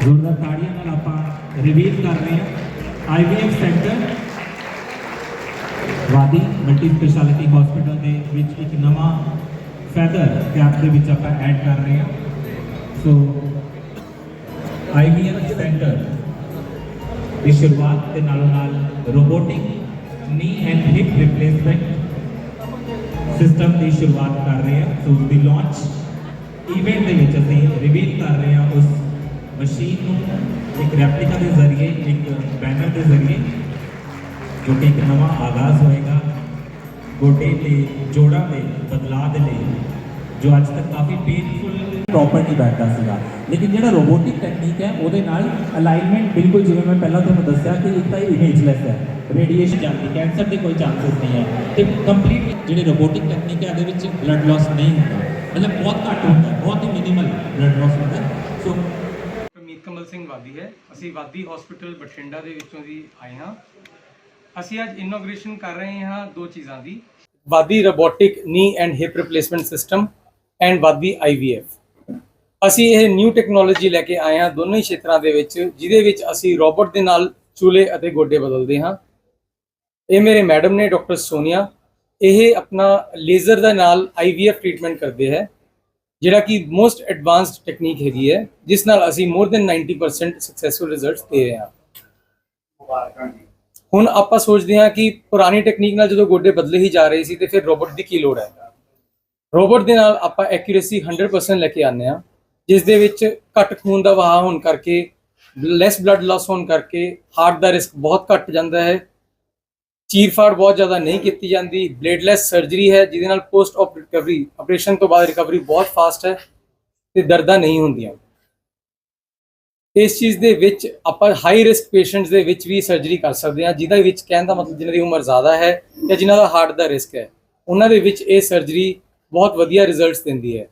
ਜ਼ੋਰਦਾਰ ਤਾੜੀਆਂ ਨਾਲ ਆਪਾਂ ਰਿਵੀਲ ਕਰ ਰਹੇ ਹਾਂ IVF centre Wadi multi speciality hospital ਦੇ ਵਿੱਚ ਇੱਕ ਨਵਾਂ ਫੈਦਰ ਕੈਪ ਦੇ ਵਿੱਚ ਆਪਾਂ ਐਡ ਕਰ ਰਹੇ ਹਾਂ ਸੋ ਆਈਵੀਐਫ ਸੈਂਟਰ ਦੀ ਸ਼ੁਰੂਆਤ ਦੇ ਨਾਲੋਂ ਨਾਲ robotic knee and hip replacement system ਦੀ ਸ਼ੁਰੂਆਤ ਕਰ ਰਹੇ ਹਾਂ ਸੋ ਦੀ ਲਾਂਚ ਇਵੈਂਟ ਦੇ ਵਿੱਚ ਅਸੀਂ ਰਿਵੀਲ ਕਰ ਰਹੇ ਹਾਂ ਉਸ ਮਸ਼ੀਨ ਨੂੰ ਇੱਕ ਰੈਪਲੀਕਾ ਦੇ ਜ਼ਰੀਏ, ਇੱਕ ਬੈਨਰ ਦੇ ਜ਼ਰੀਏ, ਜੋ ਕਿ ਇੱਕ ਨਵਾਂ ਆਗਾਜ਼ ਹੋਏਗਾ, ਗੋਡੇ ਤੇ ਜੋੜਾਂ ਦੇ ਬਦਲਾਅ ਦੇ ਲਈ, ਜੋ ਅੱਜ ਤੱਕ ਕਾਫੀ ਪੇਨਫੁਲ ਪ੍ਰੋਪਰਟੀ ਬੈਠਦਾ ਸੀਗਾ। ਲੇਕਿਨ ਜਿਹੜਾ ਰੋਬੋਟਿਕ ਟੈਕਨੀਕ ਹੈ, ਉਹਦੇ ਨਾਲ ਅਲਾਈਨਮੈਂਟ ਬਿਲਕੁਲ ਜਿਵੇਂ ਮੈਂ ਪਹਿਲਾਂ ਤੁਹਾਨੂੰ ਦੱਸਿਆ ਕਿ ਇੱਕ ਤਾਂ ਇਮੇਜਲੈਸ ਹੈ ਰੇਡੀਏਸ਼ਨ ਜਾਂਦੀ ਕੈਂਸਰ ਦੇ ਕੋਈ ਚਾਂਸਸ ਨਹੀਂ ਹੈ। ਤੇ ਕੰਪਲੀਟ ਜਿਹੜੀ ਰੋਬੋਟਿਕ ਟੈਕਨੀਕ ਹੈ, ਉਹਦੇ ਵਿੱਚ ਬਲੱਡ ਲਾਸ ਨਹੀਂ ਹੁੰਦਾ। ਮਤਲਬ ਬਹੁਤ ਘੱਟ ਹੁੰਦਾ, ਬਹੁਤ ਹੀ ਮਿਨੀਮਲ ਬਲੱਡ ਲਾਸ ਹੁੰਦਾ। ਸਿੰਘ ਵਾਦੀ ਹੈ। ਅਸੀਂ ਵਾਦੀ ਹਸਪੀਟਲ ਬਠਿੰਡਾ ਦੇ ਵਿੱਚੋਂ ਦੀ ਆਏ ਹਾਂ। ਅਸੀਂ ਅੱਜ ਇਨੋਗ੍ਰੇਸ਼ਨ ਕਰ ਰਹੇ ਹਾਂ ਦੋ ਚੀਜ਼ਾਂ ਦੀ। Wadi robotic knee and hip replacement system and Wadi IVF ਅਸੀਂ ਇਹ ਨਿਊ ਟੈਕਨੋਲੋਜੀ ਲੈ ਕੇ ਆਏ ਹਾਂ ਦੋਨੋਂ ਹੀ ਖੇਤਰਾਂ ਦੇ ਵਿੱਚ, ਜਿਹਦੇ ਵਿੱਚ ਅਸੀਂ ਰੋਬੋਟ ਦੇ ਨਾਲ ਚੂਲੇ ਅਤੇ ਗੋਡੇ ਬਦਲਦੇ ਹਾਂ। ਇਹ ਮੇਰੇ ਮੈਡਮ ਨੇ, ਡਾਕਟਰ ਸੋਨੀਆ, ਇਹ ਆਪਣਾ ਲੇਜ਼ਰ ਦੇ ਨਾਲ ਆਈਵੀਐਫ ਟ੍ਰੀਟਮੈਂਟ ਕਰਦੇ ਹੈ। ਜਿਹੜਾ ਕਿ ਮੋਸਟ ਐਡਵਾਂਸਡ ਟੈਕਨੀਕ ਹੈਗੀ ਹੈ, ਜਿਸ ਨਾਲ ਅਸੀਂ ਮੋਰ ਦੈਨ 90% ਸਕਸੈਸਫੁਲ ਰਿਜ਼ਲਟਸ ਦੇ ਰਹੇ ਹਾਂ। ਹੁਣ ਆਪਾਂ ਸੋਚਦੇ ਹਾਂ ਕਿ ਪੁਰਾਣੀ ਟੈਕਨੀਕ ਨਾਲ ਜਦੋਂ ਗੋਡੇ ਬਦਲੇ ਹੀ ਜਾ ਰਹੇ ਸੀ, ਤੇ ਫਿਰ ਰੋਬੋਟ ਦੀ ਕੀ ਲੋੜ ਹੈ? ਰੋਬੋਟ ਦੇ ਨਾਲ ਆਪਾਂ ਐਕਿਊਰੇਸੀ 100% ਲੈ ਕੇ ਆਉਂਦੇ ਹਾਂ, ਜਿਸ ਦੇ ਵਿੱਚ ਘੱਟ ਖੂਨ ਦਾ ਵਹਾਅ ਹੋਣ ਕਰਕੇ ਲੈਸ ਬਲੱਡ ਲਾਸ ਹੋਣ ਕਰਕੇ ਹਾਰਟ ਦਾ ਰਿਸਕ ਬਹੁਤ ਘੱਟ ਜਾਂਦਾ ਹੈ ਚੀਰਫਾੜ ਬਹੁਤ ਜ਼ਿਆਦਾ ਨਹੀਂ ਕੀਤੀ ਜਾਂਦੀ। ਬਲੇਡਲੈਸ ਸਰਜਰੀ ਹੈ, ਜਿਹਦੇ ਨਾਲ ਪੋਸਟ ਆਪ ਰਿਕਵਰੀ ਆਪਰੇਸ਼ਨ ਤੋਂ ਬਾਅਦ ਰਿਕਵਰੀ ਬਹੁਤ ਫਾਸਟ ਹੈ ਤੇ ਦਰਦਾਂ ਨਹੀਂ ਹੁੰਦੀਆਂ। ਇਸ ਚੀਜ਼ ਦੇ ਵਿੱਚ ਆਪਾਂ ਹਾਈ ਰਿਸਕ ਪੇਸ਼ੈਂਟਸ ਦੇ ਵਿੱਚ ਵੀ ਸਰਜਰੀ ਕਰ ਸਕਦੇ ਹਾਂ ਜਿਹਦੇ ਵਿੱਚ ਕਹਿਣ ਦਾ ਮਤਲਬ ਜਿਨ੍ਹਾਂ ਦੀ ਉਮਰ ਜ਼ਿਆਦਾ ਹੈ ਜਾਂ ਜਿਨ੍ਹਾਂ ਦਾ ਹਾਰਟ ਦਾ ਰਿਸਕ ਹੈ। ਉਹਨਾਂ ਦੇ ਵਿੱਚ ਇਹ ਸਰਜਰੀ ਬਹੁਤ ਵਧੀਆ ਰਿਜ਼ਲਟਸ ਦਿੰਦੀ ਹੈ।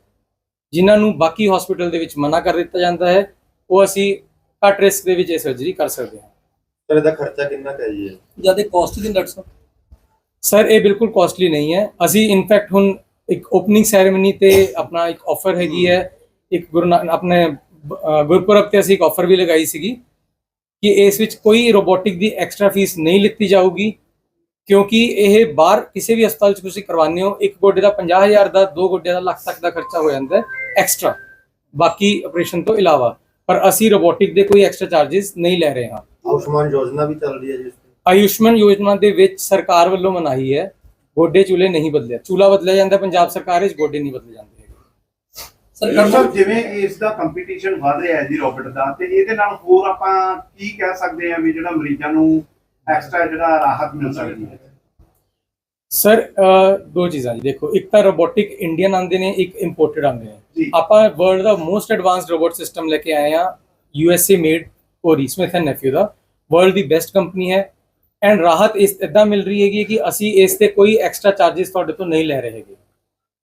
ਜਿਨ੍ਹਾਂ ਨੂੰ ਬਾਕੀ ਹਸਪੀਟਲ ਦੇ ਵਿੱਚ ਮਨਾ ਕਰ ਦਿੱਤਾ ਜਾਂਦਾ ਹੈ, ਉਹ ਅਸੀਂ ਘੱਟ ਰਿਸਕ ਦੇ ਵਿੱਚ ਇਹ ਸਰਜਰੀ ਕਰ ਸਕਦੇ ਹਾਂ। ਸਰ, ਇਹਦਾ ਖਰਚਾ ਕਿੰਨਾ ਕੁ ਹੈ ਜੀ ਜ਼ਿਆਦਾ ਕਾਸਟਲੀ ਦਿਨ ਡਾਕਟਰ ਸਾਹਿਬ। ਸਰ ਇਹ ਬਿਲਕੁਲ ਕਾਸਟਲੀ ਨਹੀਂ ਹੈ। ਅਸੀਂ ਇਨਫੈਕਟ ਹੁਣ ਇੱਕ ਓਪਨਿੰਗ ਸੈਰੇਮਨੀ ਤੇ ਆਪਣਾ ਇੱਕ ਆਫਰ ਹੈਗੀ ਹੈ। ਇੱਕ ਗੁਰੂ ਨਾ- ਆਪਣੇ ਅਹ ਗੁਰਪੁਰਬ ਤੇ ਅਸੀਂ ਇੱਕ ਆਫਰ ਵੀ ਲਗਾਈ ਸੀਗੀ ਕਿ ਇਸ ਵਿੱਚ ਕੋਈ ਰੋਬੋਟਿਕ ਦੀ ਐਕਸਟਰਾ ਫੀਸ ਨਹੀਂ ਲਿੱਤੀ ਜਾਊਗੀ ਕਿਉਂਕਿ ਇਹ ਬਾਹਰ ਕਿਸੇ ਵੀ ਹਸਪਤਾਲ 'ਚ ਤੁਸੀਂ ਕਰਵਾਉਂਦੇ ਹੋ, ਇੱਕ ਗੋਡੇ ਦਾ 50000 ਦਾ, ਦੋ ਗੋਡਿਆਂ ਦਾ ਲੱਖ ਤੱਕ ਦਾ ਖਰਚਾ ਹੋ ਜਾਂਦਾ ਐਕਸਟਰਾ ਬਾਕੀ ਆਪਰੇਸ਼ਨ ਤੋਂ ਇਲਾਵਾ। ਪਰ ਅਸੀਂ ਰੋਬੋਟਿਕ ਦੇ ਕੋਈ ਐਕਸਟਰਾ ਚਾਰजेस ਨਹੀਂ ਲੈ ਰਹੇ ਹਾਂ। ਆਯੁਸ਼ਮਾਨ ਯੋਜਨਾ ਵੀ ਚੱਲ ਰਹੀ ਹੈ ਜੀ ਇਸ ਤੇ। ਆਯੁਸ਼ਮਨ ਯੋਜਨਾ ਦੇ ਵਿੱਚ ਸਰਕਾਰ ਵੱਲੋਂ ਮਨਾਹੀ ਹੈ ਗੋਡੇ ਚੂਲੇ ਨਹੀਂ ਬਦਲਿਆ। ਚੂਲਾ ਬਦਲਿਆ ਜਾਂਦਾ ਪੰਜਾਬ ਸਰਕਾਰ ਵਿੱਚ ਗੋਡੇ ਨਹੀਂ ਬਦਲੇ ਜਾਂਦੇ ਹੈਗੇ। ਸਰ ਡਾਕਟਰ ਡਾਕਟਰ ਸਾਹਿਬ ਜਿਵੇਂ ਇਸ ਦਾ ਕੰਪੀਟੀਸ਼ਨ ਵੱਧ ਰਿਹਾ ਹੈ ਜੀ ਰੋਬੋਟ ਦਾ ਤੇ ਇਹਦੇ ਨਾਲ ਹੋਰ ਆਪਾਂ ਕੀ ਕਹਿ ਸਕਦੇ ਹਾਂ ਵੀ ਜਿਹੜਾ ਮਰੀਜ਼ਾਂ ਨੂੰ ਐਕਸਟਰਾ ਜਿਹੜਾ ਰਾਹਤ ਮਿਲ ਸਕਦੀ ਹੈ? ਸਰ ਦੋ ਚੀਜ਼ਾਂ ਜੀ। ਦੇਖੋ ਇੱਕ ਤਾਂ ਰੋਬੋਟਿਕ ਇੰਡੀਅਨ ਆਉਂਦੇ ਨੇ ਇੱਕ ਇੰਪੋਰਟਡ ਆਉਂਦੇ ਨੇ। ਆਪਾਂ ਵਰਲਡ ਦਾ ਮੋਸਟ ਐਡਵਾਂਸਡ ਰੋਬੋਟ ਸਿਸਟਮ ਲੈ ਕੇ ਆਏ ਆ ਯੂ ਐਸ ਏ ਮੇਡ ਉਹ ਰੀਸਮਿਥ ਐਂਡ ਨੈਫਿਊ ਦਾ ਵਰਲਡ ਦੀ ਬੈਸਟ ਕੰਪਨੀ ਹੈ ਐਂਡ ਰਾਹਤ ਇਸ ਇਦਾਂ ਮਿਲ ਰਹੀ ਹੈਗੀ ਕਿ ਅਸੀਂ ਇਸ ਤੇ ਕੋਈ ਐਕਸਟਰਾ ਚਾਰजेस ਤੁਹਾਡੇ ਤੋਂ ਨਹੀਂ ਲੈ ਰਹੇ ਹੈਗੇ।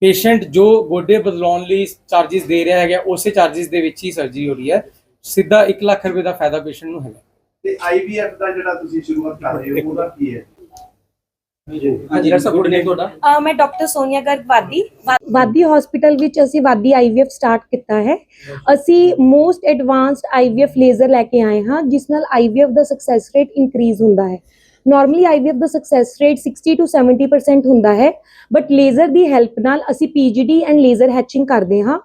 ਪੇਸ਼ੈਂਟ ਜੋ ਗੋਡੇ ਬਦਲਾਉਣ ਲਈ ਚਾਰजेस ਦੇ ਰਿਹਾ ਹੈਗਾ ਉਸੇ ਚਾਰजेस ਦੇ ਵਿੱਚ ਹੀ ਸਰਜਰੀ ਹੋ ਰਹੀ ਹੈ। ਸਿੱਧਾ 1 ਲੱਖ ਰੁਪਏ ਦਾ ਫਾਇਦਾ ਪੇਸ਼ੈਂਟ ਨੂੰ ਹੈਗਾ। ਤੇ ਆਈਵੀਐਫ ਦਾ ਜਿਹੜਾ ਤੁਸੀਂ ਸ਼ੁਰੂਆਤ ਕਰ ਰਹੇ ਹੋ ਉਹਦਾ ਕੀ ਹੈ? ਹਾਂਜੀ। ਡਾਕਟਰ ਸਾਹਿਬ ਗੁੱਡ ਤੁਹਾਡਾ? ਅ, ਮੈਂ ਡਾਕਟਰ ਸੋਨੀਆ ਗਰਗ ਵਾਦੀ ਵਾਦੀ ਹਸਪੀਟਲ ਵਿੱਚ ਅਸੀਂ ਵਾਦੀ ਆਈਵੀਐਫ ਸਟਾਰਟ ਕੀਤਾ ਹੈ। ਅਸੀਂ ਮੋਸਟ ਐਡਵਾਂਸਡ ਆਈਵੀਐਫ ਲੇਜ਼ਰ ਲੈ ਕੇ ਆਏ ਹਾਂ ਜਿਸ ਨਾਲ ਆਈਵੀਐਫ ਦਾ ਸਕਸੈਸ ਰੇਟ ਇਨਕਰੀਜ਼ ਹੁੰਦਾ ਹੈ। ਨਾਰਮਲੀ ਆਈਵੀਐਫ ਦਾ ਸਕਸੈਸ ਰੇਟ 60 ਤੋਂ 70% ਹੁੰਦਾ ਹੈ ਬਟ ਲੇਜ਼ਰ ਦੀ ਹੈਲਪ ਨਾਲ ਅਸੀਂ ਪੀਜੀਡੀ ਐਂਡ ਲੇਜ਼ਰ ਹੈਚਿੰਗ ਕਰਦੇ ਹਾਂ।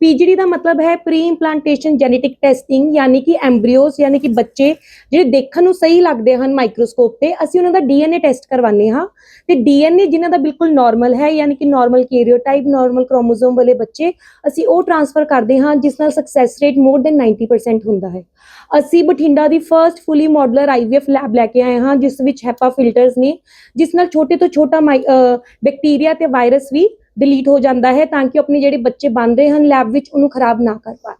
ਪੀਜੀਡੀ ਦਾ ਮਤਲਬ ਹੈ ਪ੍ਰੀ ਇੰਪਲਾਂਟੇਸ਼ਨ ਜੈਨੇਟਿਕ ਟੈਸਟਿੰਗ ਯਾਨੀ ਕਿ ਐਮਬ੍ਰੀਓਸ ਯਾਨੀ ਕਿ ਬੱਚੇ ਜਿਹੜੇ ਦੇਖਣ ਨੂੰ ਸਹੀ ਲੱਗਦੇ ਹਨ ਮਾਈਕਰੋਸਕੋਪ ਤੇ, ਅਸੀਂ ਉਹਨਾਂ ਦਾ ਡੀਐਨਏ ਟੈਸਟ ਕਰਵਾਉਂਦੇ ਹਾਂ। ਤੇ ਡੀਐਨਏ ਜਿਨ੍ਹਾਂ ਦਾ ਬਿਲਕੁਲ ਨਾਰਮਲ ਹੈ, ਯਾਨੀ ਕਿ ਨਾਰਮਲ ਕੈਰੀਓਟਾਈਪ ਨਾਰਮਲ ਕ੍ਰੋਮੋਸੋਮ ਵਾਲੇ ਬੱਚੇ, ਅਸੀਂ ਉਹ ਟ੍ਰਾਂਸਫਰ ਕਰਦੇ ਹਾਂ, ਜਿਸ ਨਾਲ ਸਕਸੈਸ ਰੇਟ ਮੋਰ ਦੈਨ 90% ਹੁੰਦਾ ਹੈ। ਅਸੀਂ ਬਠਿੰਡਾ ਦੀ first fully modular IVF lab ਲੈ ਕੇ ਆਏ ਹਾਂ, ਜਿਸ ਵਿੱਚ ਹੈਪਾ ਫਿਲਟਰਸ ਨੇ, ਜਿਸ ਨਾਲ ਛੋਟੇ ਤੋਂ ਛੋਟਾ ਬੈਕਟੀਰੀਆ ਤੇ ਵਾਇਰਸ ਵੀ ਡਿਲੀਟ ਹੋ ਜਾਂਦਾ ਹੈ ਤਾਂ ਕਿ ਆਪਣੇ ਜਿਹੜੇ ਬੱਚੇ ਬਣ ਰਹੇ ਹਨ ਲੈਬ ਵਿੱਚ ਉਹਨੂੰ ਖਰਾਬ ਨਾ ਕਰ ਪਾਣ।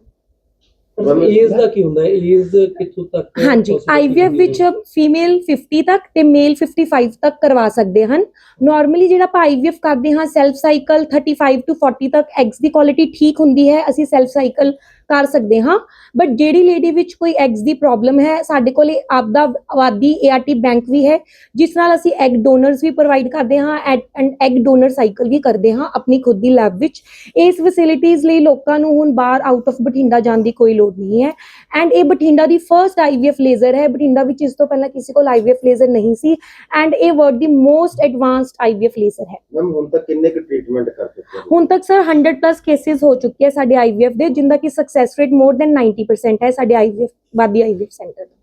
ਏਜ ਦਾ ਕੀ ਹੁੰਦਾ ਹੈ? ਏਜ ਕਿੱਥੋਂ ਤੱਕ ਹਾਂਜੀ ਆਈਵੀਐਫ ਵਿੱਚ? ਫੀਮੇਲ 50 ਤੱਕ ਤੇ ਮੇਲ 55 ਤੱਕ ਕਰਵਾ ਸਕਦੇ ਹਨ। ਨਾਰਮਲੀ ਜਿਹੜਾ ਆਪਾਂ ਆਈਵੀਐਫ ਕਰਦੇ ਹਾਂ ਸੈਲਫ ਸਾਈਕਲ 35 ਟੂ 40 ਤੱਕ ਐਗਸ ਦੀ ਕੁਆਲਿਟੀ ਠੀਕ ਹੁੰਦੀ ਹੈ। ਅਸੀਂ ਸੈਲਫ ਸਾਈਕਲ ਕਰ ਸਕਦੇ ਹਾਂ। ਬਟ ਜਿਹੜੀ ਲੇਡੀ ਵਿੱਚ ਕੋਈ ਐਗਸ ਦੀ ਪ੍ਰੋਬਲਮ ਹੈ ਸਾਡੇ ਕੋਲ ਆਪਦਾ ਆਬਾਦੀ ਏਆਰਟੀ ਬੈਂਕ ਵੀ ਹੈ ਜਿਸ ਨਾਲ ਅਸੀਂ ਐਗ ਡੋਨਰਸ ਵੀ ਪ੍ਰੋਵਾਈਡ ਕਰਦੇ ਹਾਂ ਐਂਡ ਐਗ ਡੋਨਰ ਸਾਈਕਲ ਵੀ ਕਰਦੇ ਹਾਂ ਆਪਣੀ ਖੁਦ ਦੀ ਲੈਬ ਵਿੱਚ। ਇਸ ਫੈਸਿਲਿਟੀਜ਼ ਲਈ ਲੋਕਾਂ ਨੂੰ ਹੁਣ ਬਾਹਰ ਆਊਟ ਆਫ ਬਠਿੰਡਾ ਜਾਣ ਦੀ ਕੋਈ ਲੋੜ ਨਹੀਂ ਹੈ। ਐਂਡ ਇਹ ਬਠਿੰਡਾ ਦੀ ਫਰਸਟ ਆਈਵੀਐਫ ਲੇਜ਼ਰ ਹੈ। ਬਠਿੰਡਾ ਵਿੱਚ ਇਸ ਤੋਂ ਪਹਿਲਾਂ ਕਿਸੇ ਕੋਲ ਆਈਵੀਐਫ ਲੇਜ਼ਰ ਨਹੀਂ ਸੀ। ਐਂਡ ਇਹ ਵਰਲਡ ਦੀ ਮੋਸਟ ਐਡਵਾਂਸਡ ਆਈਵੀਐਫ ਲੇਜ਼ਰ ਹੈ। ਮੈਮ ਹੁਣ ਤੱਕ ਕਿੰਨੇ ਕੁ ਟ੍ਰੀਟਮੈਂਟ ਕਰ ਚੁੱਕੇ ਹੋ? ਹੁਣ ਤੱਕ ਸਰ 100 ਪਲੱਸ ਕੇਸਿਸ ਹੋ ਚੁੱਕੇ ਹੈ ਸਾਡੇ ਆਈਵੀਐਫ ਦੇ ਜਿੰਦਾ ਕਿ success success rate more than 90% ਹੈ ਸਾਡੇ ਆਈਵੀਐਫ ਬਾਦੀ ਆਈਵੀਐਫ ਸੈਂਟਰ ਦਾ।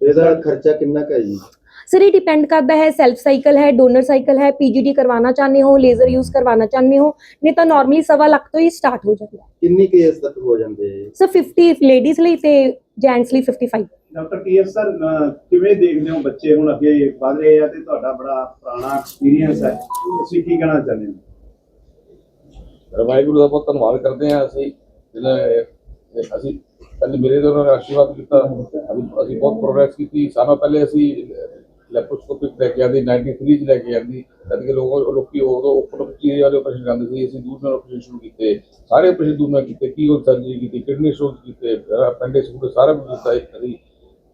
ਇਹਦਾ ਖਰਚਾ ਕਿੰਨਾ ਕੁ ਜੀ? ਸਰ ਇਹ ਡਿਪੈਂਡ ਕਰਦਾ ਹੈ ਸੈਲਫ ਸਾਈਕਲ ਹੈ ਡੋਨਰ ਸਾਈਕਲ ਹੈ ਪੀਜੀਡੀ ਕਰਵਾਉਣਾ ਚਾਹੁੰਦੇ ਹੋ ਲੇਜ਼ਰ ਯੂਜ਼ ਕਰਵਾਉਣਾ ਚਾਹੁੰਦੇ ਹੋ ਨਹੀਂ ਤਾਂ ਨਾਰਮਲੀ ਸਵਾ ਲੱਖ ਤੋਂ ਹੀ ਸਟਾਰਟ ਹੋ ਜਾਂਦਾ ਕਿੰਨੀ ਕੇਸ ਤੱਕ ਹੋ ਜਾਂਦੇ ਸਰ 50 ਲੇਡੀਜ਼ ਲਈ ਤੇ ਜੈਂਟਸ ਲਈ 55 ਡਾਕਟਰ ਪੀਐਸ ਸਰ ਕਿਵੇਂ ਦੇਖਦੇ ਹੋ ਬੱਚੇ ਹੁਣ ਅੱਗੇ ਵੱਧ ਰਹੇ ਆ ਤੇ ਤੁਹਾਡਾ ਬੜਾ ਪੁਰਾਣਾ ਐਕਸਪੀਰੀਅੰਸ ਹੈ? ਤੁਸੀਂ ਕੀ ਕਹਿਣਾ ਚਾਹੁੰਦੇ ਹੋ? ਵਾਹਿਗੁਰੂ ਦਾ ਬਹੁਤ ਧੰਨਵਾਦ ਕਰਦੇ ਆ ਅਸੀਂ ਜਿਹੜਾ ਅਸੀਂ ਪਹਿਲੇ ਮੇਰੇ ਤੋਂ ਉਹਨਾਂ ਨੇ ਆਸ਼ੀਰਵਾਦ ਕੀਤਾ ਅਸੀਂ ਬਹੁਤ ਪ੍ਰੋਗਰੈਸ ਕੀਤੀ। ਸਾਲਾਂ ਪਹਿਲੇ ਅਸੀਂ ਲੈਪਰੋਸਕੋਪਿਕ ਲੈ ਕੇ ਆਂਦੀ 93 ਚ ਲੈ ਕੇ ਆਂਦੀ। ਜਦ ਕਿ ਲੋਕ ਲੋਕੀ ਉਦੋਂ ਓਪਨ ਚੀਜ਼ ਵਾਲੇ ਆਪਰੇਸ਼ਨ ਕਰਦੇ ਸੀ। ਅਸੀਂ ਦੂਰ ਨਾਲ ਆਪਰੇਸ਼ਨ ਸ਼ੁਰੂ ਕੀਤੇ। ਸਾਰੇ ਆਪਰੇਸ਼ਨ ਦੂਰ ਨਾਲ ਕੀਤੇ। ਕੀ ਉਹ ਸਰਜਰੀ ਕੀਤੀ ਕਿਡਨੀ ਸਟੋਨ ਕੀਤੇ ਅਪੈਂਡਿਕਸ ਨੂੰ ਸਾਰਾ ਕੁਝ ਦਿੱਤਾ ਇੱਕ ਅਸੀਂ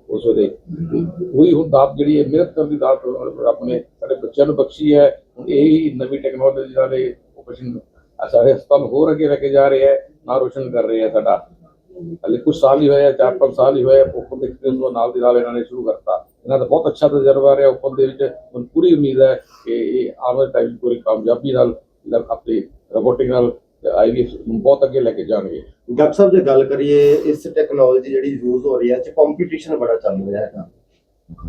ਉਸ ਵੇਲੇ। ਉਹੀ ਹੁਣ ਦਾਤ ਜਿਹੜੀ ਹੈ, ਮਿਹਨਤ ਕਰਨ ਦੀ ਦਾਤ ਆਪਣੇ ਸਾਡੇ ਬੱਚਿਆਂ ਨੂੰ ਬਖਸ਼ੀ ਹੈ। ਹੁਣ ਇਹ ਨਵੀਂ ਟੈਕਨੋਲੋਜੀ ਨਾਲ ਇਹ ਆਪਰੇਸ਼ਨ ਸਾਰੇ ਹਸਪਤਾਲ ਹੋਰ ਅੱਗੇ ਲੈ ਕੇ ਜਾ ਰਹੇ ਹੈ। ਨਾਂ ਰੋਸ਼ਨ ਕਰ ਰਹੇ ਹੈ ਸਾਡਾ। ਹਲੇ ਕੁਝ ਸਾਲ ਹੀ ਹੋਏ ਆ ਚਾਰ ਪੰਜ ਸਾਲ ਹੀ ਹੋਏ ਓਪਨ ਦੇ ਐਕਸਪੀਰੀਅੰਸ ਤੋਂ ਨਾਲ ਦੀ ਨਾਲ ਇਹਨਾਂ ਨੇ ਸ਼ੁਰੂ ਕਰਤਾ। ਇਹਨਾਂ ਦਾ ਬਹੁਤ ਅੱਛਾ ਤਜਰਬਾ ਰਿਹਾ ਓਪਨ ਦੇ ਵਿੱਚ। ਹੁਣ ਪੂਰੀ ਉਮੀਦ ਹੈ ਕਿ ਇਹ ਆਉਣ ਵਾਲੇ ਟਾਈਮ ਪੂਰੀ ਕਾਮਯਾਬੀ ਨਾਲ ਆਪਣੀ ਰੋਬੋਟਿਕ ਨਾਲ ਆਈਵੀਐਫ ਨੂੰ ਬਹੁਤ ਅੱਗੇ ਲੈ ਕੇ ਜਾਣਗੇ। ਡਾਕਟਰ ਸਾਹਿਬ ਜੇ ਗੱਲ ਕਰੀਏ ਇਸ ਟੈਕਨੋਲੋਜੀ ਜਿਹੜੀ ਯੂਜ਼ ਹੋ ਰਹੀ ਹੈ ਚ ਕੰਪੀਟੀਸ਼ਨ ਬੜਾ ਚੱਲ ਰਿਹਾ ਹੈਗਾ।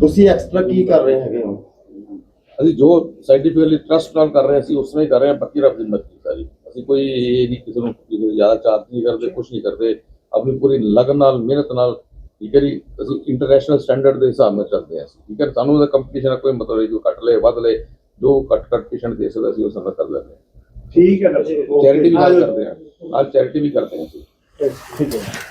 ਤੁਸੀਂ ਐਕਸਟਰਾ ਕੀ ਕਰ ਰਹੇ ਹੈਗੇ ਹੋ? ਅਸੀਂ ਜੋ ਸਾਇੰਟੀਫਿਕਲੀ ਟਰਸਟ ਨਾਲ ਕਰ ਰਹੇ ਸੀ ਉਸ ਤਰ੍ਹਾਂ ਹੀ ਕਰ ਰਹੇ ਹਾਂ ਬਾਕੀ ਰੱਬ ਦੀ ਮਰਜ਼ੀ ਸਾਰੀ। ਅਸੀਂ ਕੋਈ ਇਹ ਨਹੀਂ ਕਿਸੇ ਨੂੰ ਜ਼ਿਆਦਾ ਚਾਰਜ ਨਹੀਂ ਕਰਦੇ ਕੁਝ ਨਹੀਂ ਕਰਦੇ। ਆਪਣੀ ਪੂਰੀ ਲਗਨ ਨਾਲ ਮਿਹਨਤ ਨਾਲ ਠੀਕ ਹੈ ਜੀ? ਅਸੀਂ ਇੰਟਰਨੈਸ਼ਨਲ ਸਟੈਂਡਰਡ ਦੇ ਹਿਸਾਬ ਨਾਲ ਚੱਲਦੇ ਹਾਂ ਠੀਕ ਹੈ? ਸਾਨੂੰ ਉਹਦਾ ਕੰਪੀਟੀਸ਼ਨ ਦਾ ਕੋਈ ਮਤਲਬ ਨਹੀਂ ਜੋ ਘੱਟ ਲਏ ਵੱਧ ਲਏ ਜੋ ਘੱਟ ਘੱਟ ਪੇਸ਼ੈਂਟ ਦੇ ਸਕਦਾ ਸੀ ਉਹ ਸਾਨੂੰ ਕਰ ਲੈਂਦੇ ਠੀਕ ਹੈ ਚੈਰਿਟੀ ਵੀ ਕਰਦੇ ਹਾਂ। ਅੱਜ ਚੈਰਿਟੀ ਵੀ ਕਰਦੇ ਹਾਂ ਠੀਕ ਹੈ।